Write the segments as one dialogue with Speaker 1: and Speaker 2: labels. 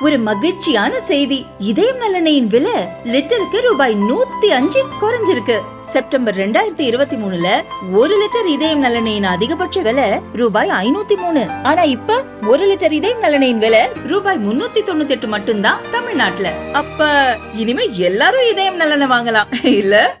Speaker 1: ஒரு மகிழ்ச்சியான செய்தி. இதயம் நலனையின் விலை லிட்டருக்கு ரூபாய் நூத்தி அஞ்சு குறைஞ்சிருக்கு. செப்டம்பர் ரெண்டாயிரத்தி இருபத்தி மூணுல ஒரு லிட்டர் இதயம் நலனையின் அதிகபட்ச விலை ரூபாய் ஐநூத்தி மூணு. ஆனா இப்ப ஒரு லிட்டர் இதயம் நலனையின் விலை ரூபாய் முன்னூத்தி தொண்ணூத்தி எட்டு மட்டும்தான் தமிழ்நாட்டுல. அப்ப இனிமே எல்லாரும் இதயம் நலனை வாங்கலாம். இல்ல?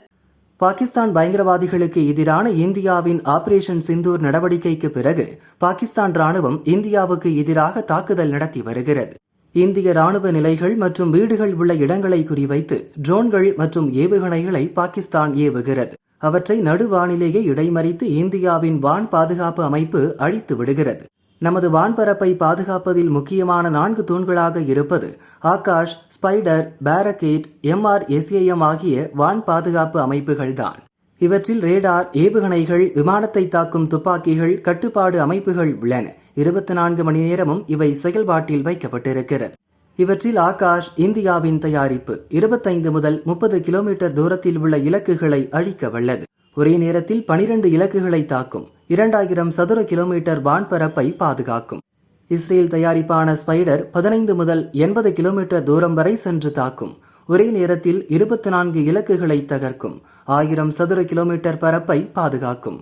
Speaker 2: பாகிஸ்தான் பயங்கரவாதிகளுக்கு எதிரான இந்தியாவின் ஆபரேஷன் சிந்தூர் நடவடிக்கைக்கு பிறகு பாகிஸ்தான் ராணுவம் இந்தியாவுக்கு எதிராக தாக்குதல் நடத்தி வருகிறது. இந்திய ராணுவ நிலைகள் மற்றும் வீடுகள் உள்ள இடங்களை குறிவைத்து ட்ரோன்கள் மற்றும் ஏவுகணைகளை பாகிஸ்தான் ஏவுகிறது. அவற்றை நடுவானிலேயே இடைமறித்து இந்தியாவின் வான் பாதுகாப்பு அமைப்பு அழித்து விடுகிறது. நமது வான்பரப்பை பாதுகாப்பதில் முக்கியமான நான்கு தூண்களாக இருப்பது ஆகாஷ் ஸ்பைடர் பேரகேட் எம்ஆர் எஸ்ஏஎம் ஆகிய வான் பாதுகாப்பு அமைப்புகள்தான். இவற்றில் ரேடார் ஏவுகணைகள் விமானத்தை தாக்கும் துப்பாக்கிகள் கட்டுப்பாடு அமைப்புகள் உள்ளன. இருபத்தி நான்கு மணி நேரமும் இவை செயல்பாட்டில் வைக்கப்பட்டிருக்கிறது. இவற்றில் ஆகாஷ் இந்தியாவின் தயாரிப்பு. இருபத்தைந்து முதல் முப்பது கிலோமீட்டர் தூரத்தில் உள்ள இலக்குகளை அழிக்க வல்லது. ஒரே நேரத்தில் பனிரெண்டு இலக்குகளை தாக்கும். இரண்டாயிரம் சதுர கிலோமீட்டர் வான்பரப்பை பாதுகாக்கும். இஸ்ரேல் தயாரிப்பான ஸ்பைடர் பதினைந்து முதல் எண்பது கிலோமீட்டர் தூரம் வரை சென்று தாக்கும். ஒரே நேரத்தில் இருபத்தி நான்கு இலக்குகளை தகர்க்கும். ஆயிரம் சதுர கிலோமீட்டர் பரப்பை பாதுகாக்கும்.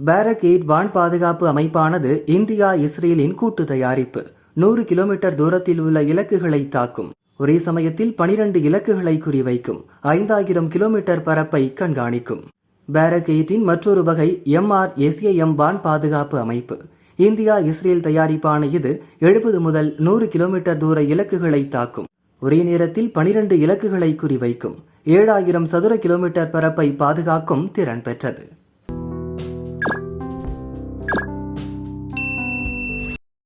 Speaker 2: பேரகேட் வான் பாதுகாப்பு அமைப்பானது இந்தியா இஸ்ரேலின் கூட்டு தயாரிப்பு. நூறு கிலோமீட்டர் தூரத்தில் உள்ள இலக்குகளை தாக்கும். ஒரே சமயத்தில் பனிரண்டு இலக்குகளை குறிவைக்கும். ஐந்தாயிரம் கிலோமீட்டர் பரப்பை கண்காணிக்கும். பேரகேட்டின் மற்றொரு வகை எம்ஆர் எஸ்ஏஎம் வான் பாதுகாப்பு அமைப்பு. இந்தியா இஸ்ரேல் தயாரிப்பான இது எழுபது முதல் நூறு கிலோமீட்டர் தூர இலக்குகளை தாக்கும். ஒரே நேரத்தில் பனிரண்டு இலக்குகளை குறிவைக்கும். ஏழாயிரம் சதுர கிலோமீட்டர் பரப்பை பாதுகாக்கும் திறன் பெற்றது.